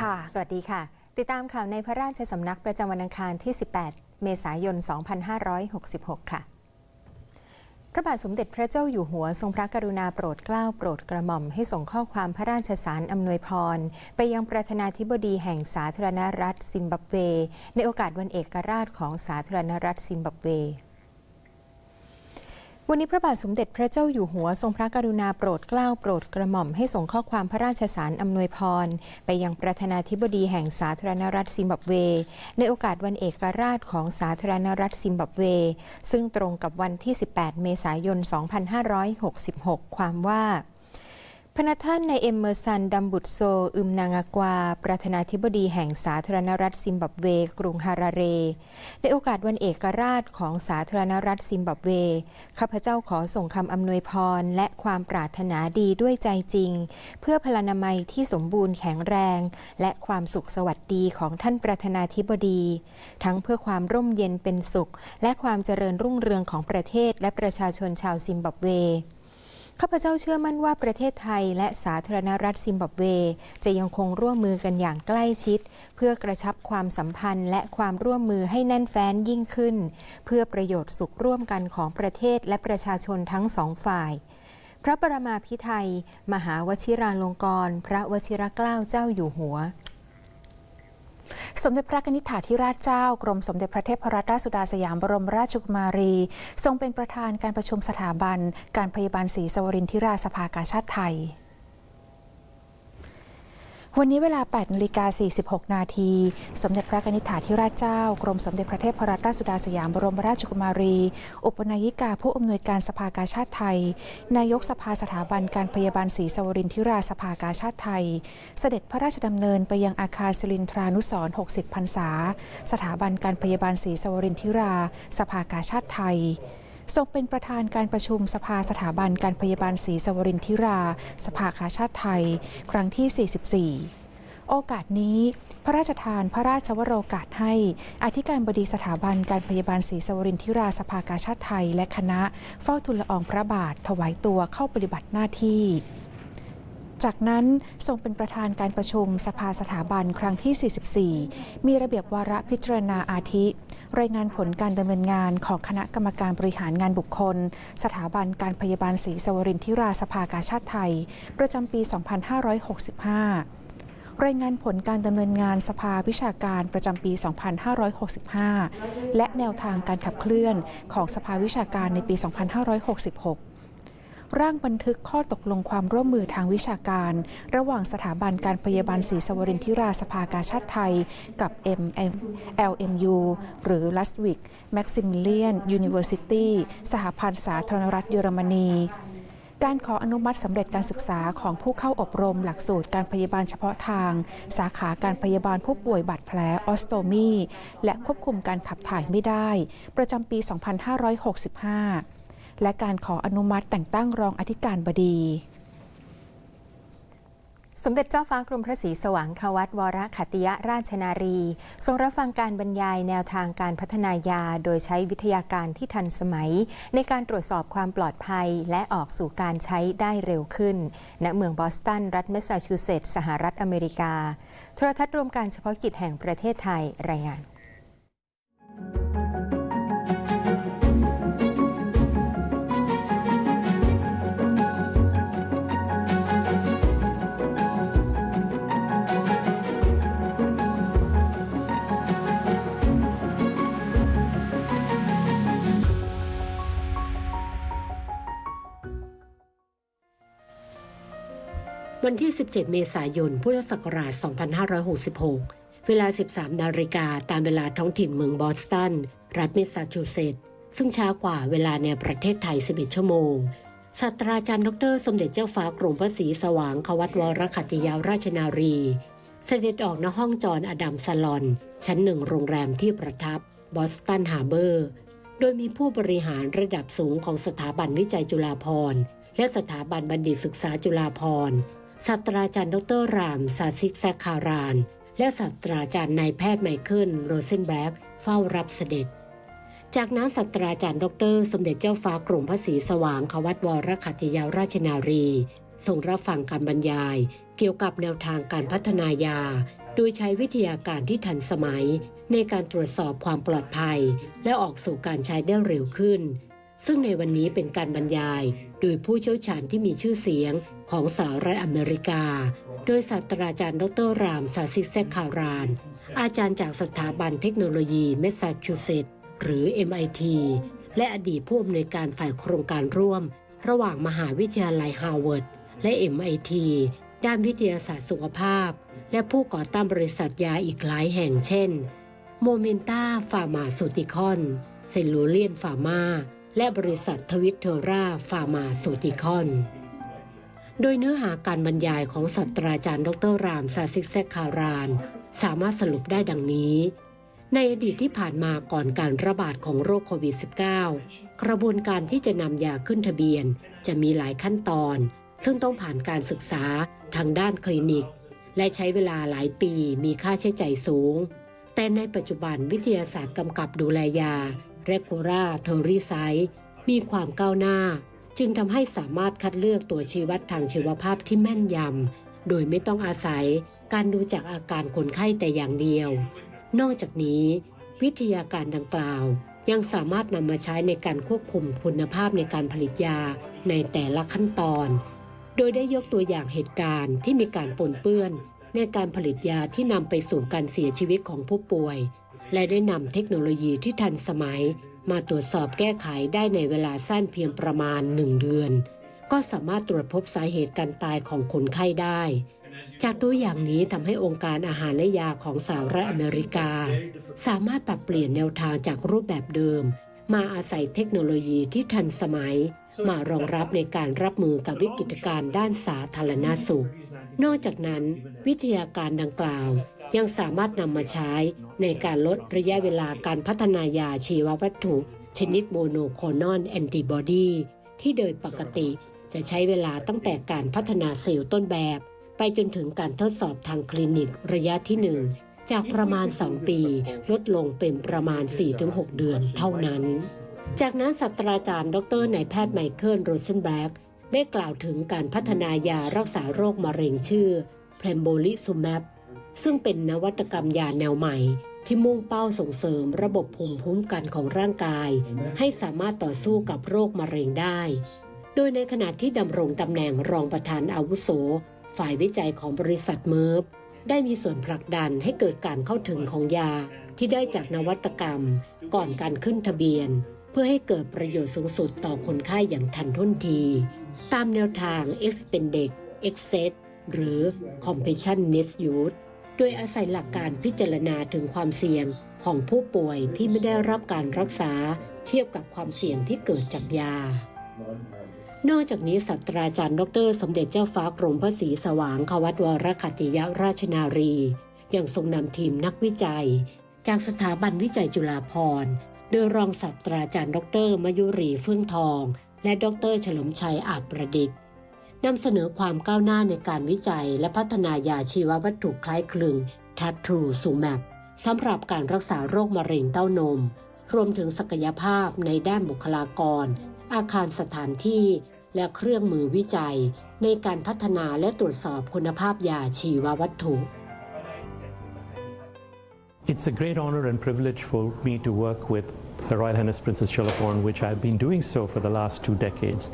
ค่ะ สวัสดีค่ะ ติดตามข่าวในพระราชสำนักประจำวันอังคารที่ 18 เมษายน 2566 ค่ะพระบาทสมเด็จพระเจ้าอยู่หัวทรงพระกรุณาโปรดเกล้าโปรดกระหม่อมให้ส่งข้อความพระราชสารอำนวยพร ไปยังประธานาธิบดีแห่งสาธารณรัฐซิมบับเว ในโอกาสวันเอกราชของสาธารณรัฐซิมบับเว วันนี้พระบาทสมเด็จพระเจ้าอยู่หัวทรงพระกรุณาโปรดเกล้าโปรดกระหม่อมให้ส่งข้อความพระราชสารอำนวยพร ไปยังประธานาธิบดีแห่งสาธารณรัฐซิมบับเว ในโอกาสวันเอกราชของสาธารณรัฐซิมบับเว ซึ่งตรงกับวันที่ 18 เมษายน 2566 ความว่า พระท่านในเอมเมอร์สันดัมบุตโซ อึมนางากวา ประธานาธิบดีแห่งสาธารณรัฐซิมบับเว กรุงฮาราเร ในโอกาสวันเอกราชของสาธารณรัฐซิมบับเว ข้าพเจ้าขอส่งคำอำนวยพร และความปรารถนาดีด้วยใจจริง เพื่อพลานามัยที่สมบูรณ์แข็งแรง และความสุขสวัสดีของท่านประธานาธิบดี ทั้งเพื่อความร่มเย็นเป็นสุข และความเจริญรุ่งเรืองของประเทศและประชาชนชาวซิมบับเว ข้าพเจ้าเชื่อมั่นว่าประเทศไทย และสาธารณรัฐซิมบับเว จะยังคงร่วมมือกันอย่างใกล้ชิด เพื่อกระชับความสัมพันธ์ และความร่วมมือให้แน่นแฟ้นยิ่งขึ้น เพื่อประโยชน์สุขร่วมกันของประเทศและประชาชนทั้งสองฝ่าย พระประมาพิไทย มหาวชิราลงกรณ์พระวชิรเกล้าเจ้าอยู่หัว สมเด็จพระนิธิถาธิราชเจ้ากรมสมเด็จพระเทพรัตนราชสุดาสยามบรมราชกุมารี ทรงเป็นประธานการประชุมสถาบัน การพยาบาลศรีสวรินทิราสภากาชาติไทย วันนี้เวลา 8นาฬิกา46 นาที สมเด็จพระนิธิถาธิราชเจ้า กรมสมเด็จพระเทพรัตนราชสุดาสยามบรมราชกุมารี อุปนายิกาผู้อำนวยการสภากาชาติไทย นายกสภาสถาบันการพยาบาลศรีสวรินทิราสภากาชาติไทย เสด็จพระราชดำเนินไปยังอาคารสิรินทรานุสรณ์60 พรรษา สถาบันการพยาบาลศรีสวรินทิรา สภากาชาติไทย ทรงเป็นประธานการประชุมสภาสถาบันการพยาบาลศรีสวรินทิรา สภากาชาติไทย ครั้งที่ 44โอกาสนี้พระราชทานพระราชวโรกาสให้อธิการบดีสถาบันการพยาบาลศรีสวรินทิราสภากาชาติไทย และคณะเฝ้าทูลละอองพระบาทถวายตัวเข้าปฏิบัติหน้าที่ จากนั้นทรงเป็นประธานการประชุมสภาสถาบันครั้งที่ 44 มีระเบียบวาระพิจารณาอาทิ รายงานผลการดำเนินงานของคณะกรรมการบริหารงานบุคคล สถาบันการพยาบาลศรีสวรินทิราสภากาชาติไทย ประจำปี 2565รายงานผลการดำเนินงานสภาวิชาการประจำปี 2565 และแนวทางการขับเคลื่อนของสภาวิชาการในปี 2566 ร่างบันทึกข้อตกลงความร่วมมือทางวิชาการ ระหว่างสถาบันการพยาบาลศรีสวรินทิราสภากาชาติไทย กับ MM LMU หรือ l u s w i g Maximilian University สหพันธ์สาธารณรัฐเยอรมนีการขออนุมัติสำเร็จการศึกษาของผู้เข้าอบรมหลักสูตรการพยาบาลเฉพาะทาง สาขาการพยาบาลผู้ป่วยบาดแผลออสโตมี และควบคุมการขับถ่ายไม่ได้ ประจำปี 2565 และการขออนุมัติแต่งตั้งรองอธิการบดีสมเด็จเจ้าฟ้ากรมพระศรีสว่างควัตวรขัติยราชนารี ทรงรับฟังการบรรยายแนวทางการพัฒนายา โดยใช้วิทยาการที่ทันสมัย ในการตรวจสอบความปลอดภัย และออกสู่การใช้ได้เร็วขึ้น ณเมืองบอสตัน รัฐแมสซาชูเซตส์สหรัฐอเมริกา โทรทัศน์รวมการเฉพาะกิจแห่งประเทศไทยรายงาน วันที่ 17 เมษายน พุทธศักราช 2566 เวลา 13 นาฬิกาตามเวลาท้องถิ่นเมืองบอสตัน รัฐเมสซาชูเซตส์ซึ่งช้ากว่าเวลาในประเทศไทย 11 ชั่วโมงศาสตราจารย์ดร สมเด็จเจ้าฟ้ากรมพระศรีสว่างควัตวรขัตติยาราชนารี เสด็จออกณห้องจอนอดัมซาลอน ชั้นหนึ่งโรงแรมที่ประทับบอสตันฮาร์เบอร์ โดยมีผู้บริหารระดับสูงของสถาบันวิจัยจุฬาภรณ์ และสถาบันบัณฑิตศึกษาจุฬาภรณ์ ศาสตราจารย์ดรรามซาซิกแซคคาราน และศาสตราจารย์นายแพทย์ไมเคิลโรเซนแบล็กเฝ้ารับเสด็จ จากนั้นศาสตราจารย์ดร สมเด็จเจ้าฟ้ากรมพระศรีสว่างควัตวรขัตติยาราชนารีทรงรับฟังการบรรยาย เกี่ยวกับแนวทางการพัฒนายา โดยใช้วิทยาการที่ทันสมัย ในการตรวจสอบความปลอดภัย และออกสู่การใช้ได้เร็วขึ้น ซึ่งในวันนี้เป็นการบรรยาย โดยผู้เชี่ยวชาญที่มีชื่อเสียง ของสหรัฐอเมริกา โดยศาสตราจารย์ดรรามซาซิเซคคาราน อาจารย์จากสถาบันเทคโนโลยีแมสซาชูเซตส์หรือ MIT และอดีตผู้อำนวยการฝ่ายโครงการร่วม ระหว่างมหาวิทยาลัยฮาร์วาร์ดและ MIT ด้านวิทยาศาสตร์สุขภาพ และผู้ก่อตั้งบริษัทยาอีกหลายแห่งเช่นโมเมนตาฟาร์มาสูติคอนเซลลูเลียนฟาร์มาและบริษัททวิตเทอร่าฟาร์มาสูติคอน โดยเนื้อหาการบรรยายของศาสตราจารย์ ดรรามซาซิกเซคาราน สามารถสรุปได้ดังนี้ ในอดีตที่ผ่านมาก่อนการระบาดของโรคโควิด -19 กระบวนการที่จะนำยาขึ้นทะเบียน จะมีหลายขั้นตอน ซึ่งต้องผ่านการศึกษาทางด้านคลินิก และใช้เวลาหลายปีมีค่าใช้จ่ายสูง แต่ในปัจจุบันวิทยาศาสตร์กำกับดูแลยาเรโกราเทอรีไซมีความก้าวหน้า จึงทำให้สามารถคัดเลือกตัวชี้วัดทางชีวภาพที่แม่นยำโดยไม่ต้องอาศัยการดูจากอาการคนไข้แต่อย่างเดียว นอกจากนี้ วิทยาการดังกล่าว ยังสามารถนำมาใช้ในการควบคุมคุณภาพในการผลิตยาในแต่ละขั้นตอน โดยได้ยกตัวอย่างเหตุการณ์ที่มีการปนเปื้อนในการผลิตยาที่นำไปสู่การเสียชีวิตของผู้ป่วย และได้นำเทคโนโลยีที่ทันสมัย มาตรวจสอบแก้ไขได้ในเวลาสั้นเพียงประมาณ 1 เดือน ก็สามารถตรวจพบสาเหตุการตายของคนไข้ได้ จากตัวอย่างนี้ทำให้องค์การอาหารและยาของสหรัฐอเมริกา สามารถปรับเปลี่ยนแนวทางจากรูปแบบเดิม มาอาศัยเทคโนโลยีที่ทันสมัย มารองรับในการรับมือกับวิกฤตการณ์ด้านสาธารณสุขนอกจากนั้น วิทยาการดังกล่าว ยังสามารถนำมาใช้ในการลดระยะเวลาการพัฒนายาชีววัตถุ ชนิดโมโนโคลอนแอนติบอดีที่โดยปกติจะใช้เวลาตั้งแต่การพัฒนาเซลล์ต้นแบบ ไปจนถึงการทดสอบทางคลินิกระยะที่ 1 จากประมาณ 2 ปี ลดลงเป็นประมาณ 4-6 เดือนเท่านั้น จากนั้นศาสตราจารย์ ดรนายแพทย์ไมเคิลโรเซนแบล็กได้กล่าวถึงการพัฒนายารักษาโรคมะเร็งชื่อเพลมโบลิซูแมป ซึ่งเป็นนวัตกรรมยาแนวใหม่ ที่มุ่งเป้าส่งเสริมระบบภูมิคุ้มกันของร่างกาย ให้สามารถต่อสู้กับโรคมะเร็งได้ โดยในขณะที่ดำรงตำแหน่งรองประธานอาวุโส ฝ่ายวิจัยของบริษัทเมิร์ฟได้มีส่วนผลักดันให้เกิดการเข้าถึงของยาที่ได้จากนวัตกรรม ก่อนการขึ้นทะเบียน เพื่อให้เกิดประโยชน์สูงสุดต่อคนไข้อย่างทันท่วงที ตามแนวทาง Expended Excess หรือ Compassionate Use ดยอาศัยหลักการพิจารณาถึงความเสี่ยงของผู้ป่วยที่ไม่ได้รับการรักษาเทียบกับความเสี่ยงที่เกิดจากยา นอกจากนี้ศาสตราจารย์ดร สมเด็จเจ้าฟ้ากรมพระศรีสว่างควัตวรคัติยราชนารี ยังทรงนำทีมนักวิจัย จากสถาบันวิจัยจุฬาภรณ์โดยรองศาสตราจารย์ดร มยุรีเฟื่องทอง และดร เฉลิมชัยอาจประดิษฐ์ นำเสนอความก้าวหน้าในการวิจัย และพัฒนายาชีววัตถุคล้ายคลึงทัตทรูซูแมปสำหรับการรักษาโรคมะเร็งเต้านม รวมถึงศักยภาพในด้านบุคลากร อาคารสถานที่ และเครื่องมือวิจัย ในการพัฒนาและตรวจสอบคุณภาพยาชีววัตถุ It's a great honor and privilege for me to work with the Royal Highness Princess Cholaporn, which I've been doing so for the last two decades.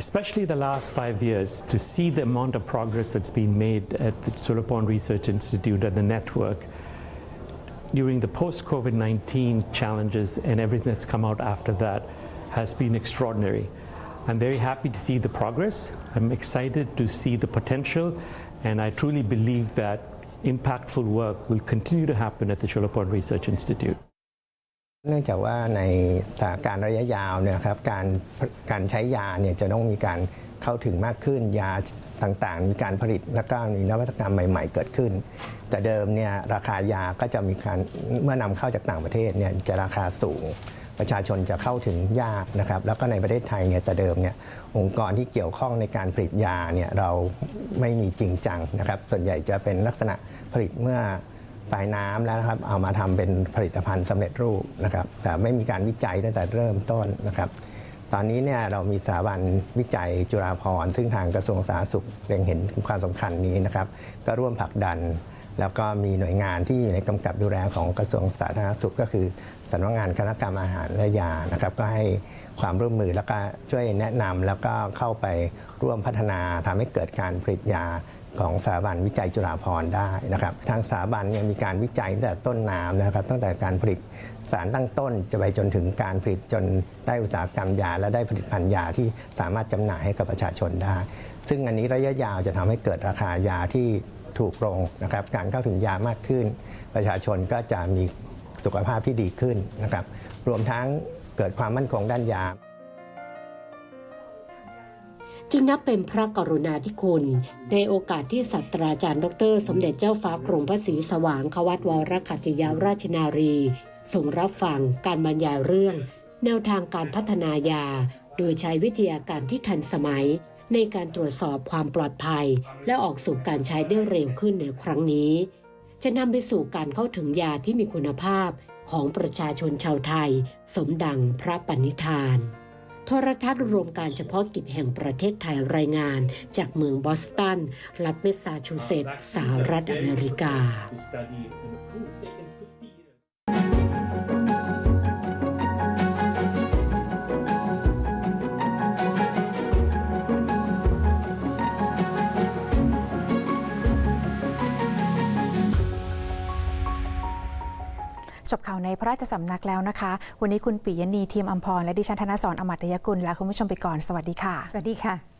Especially the last five years, to see the amount of progress that's been made at the Cholaporn Research Institute and the network during the post COVID 19 challenges and everything that's come out after that has been extraordinary. I'm very happy to see the progress. I'm excited to see the potential, and I truly believe that impactful work will continue to happen at the Cholaporn Research Institute. เนื่องจากว่าในสถานการณ์ระยะยาวเนี่ยครับการการใช้ยาเนี่ยจะต้องมีการเข้าถึงมากขึ้น ยาต่างๆ มีการผลิตและก็มีนวัตกรรมใหม่ ๆ เกิดขึ้น แต่เดิมเนี่ยราคายาก็จะมีการเมื่อนำเข้าจากต่างประเทศเนี่ยจะราคาสูง ประชาชนจะเข้าถึงยากนะครับแล้วก็ในประเทศไทยเนี่ยแต่เดิมเนี่ยองค์กรที่เกี่ยวข้องในการผลิตยาเนี่ยเราไม่มีจริงจังนะครับส่วนใหญ่จะเป็นลักษณะผลิตเมื่อ ปลายน้ำแล้วนะครับเอามาทำเป็นผลิตภัณฑ์สำเร็จรูปนะครับ แต่ไม่มีการวิจัยตั้งแต่เริ่มต้นนะครับ ตอนนี้เนี่ยเรามีสถาบันวิจัยจุฬาภรณ์ซึ่งทางกระทรวงสาธารณสุขเล็งเห็นความสำคัญนี้นะครับ ก็ร่วมผลักดัน แล้วก็มีหน่วยงานที่อยู่ในกำกับดูแลของกระทรวงสาธารณสุขก็คือสำนักงานคณะกรรมอาหารและยานะครับก็ให้ความร่วมมือแล้วก็ช่วยแนะนำแล้วก็เข้าไปร่วมพัฒนาทำให้เกิดการผลิตยา ของสถาบันวิจัยจุฬาภรณ์ได้นะครับ ทางสถาบันเนี่ยมีการวิจัยตั้งแต่ต้นน้ำนะครับ ตั้งแต่การผลิตสารตั้งต้นจะไปจนถึงการผลิตจนได้อุตสาหกรรมยา และได้ผลิตภัณฑ์ยาที่สามารถจำหน่ายให้กับประชาชนได้ ซึ่งอันนี้ระยะยาวจะทำให้เกิดราคายาที่ถูกลงนะครับ การเข้าถึงยามากขึ้น ประชาชนก็จะมีสุขภาพที่ดีขึ้นนะครับ รวมทั้งเกิดความมั่นคงด้านยา จึงนับเป็นพระกรุณาธิคุณ ในโอกาสที่ศาสตราจารย์ดร สมเด็จเจ้าฟ้ากรมพระศรีสว่างควัตวรคัตยาราชนารีส่งรับฟังการบรรยายเรื่อง แนวทางการพัฒนายา โดยใช้วิทยาการที่ทันสมัย ในการตรวจสอบความปลอดภัย และออกสู่การใช้ได้เร็วขึ้นในครั้งนี้ จะนำไปสู่การเข้าถึงยาที่มีคุณภาพของประชาชนชาวไทย สมดังพระปณิธาน โทรทัศน์รวมการเฉพาะกิจแห่งประเทศไทยรายงาน จากเมืองบอสตัน รัฐเมสซาชูเซตส์สหรัฐอเมริกา ข่าวในพระราชสำนักแล้วนะคะ วันนี้คุณปิยณีทีมอัมพรและดิฉันธนสรอมัตยกุลลาคุณผู้ชมไปก่อน สวัสดีค่ะ สวัสดีค่ะ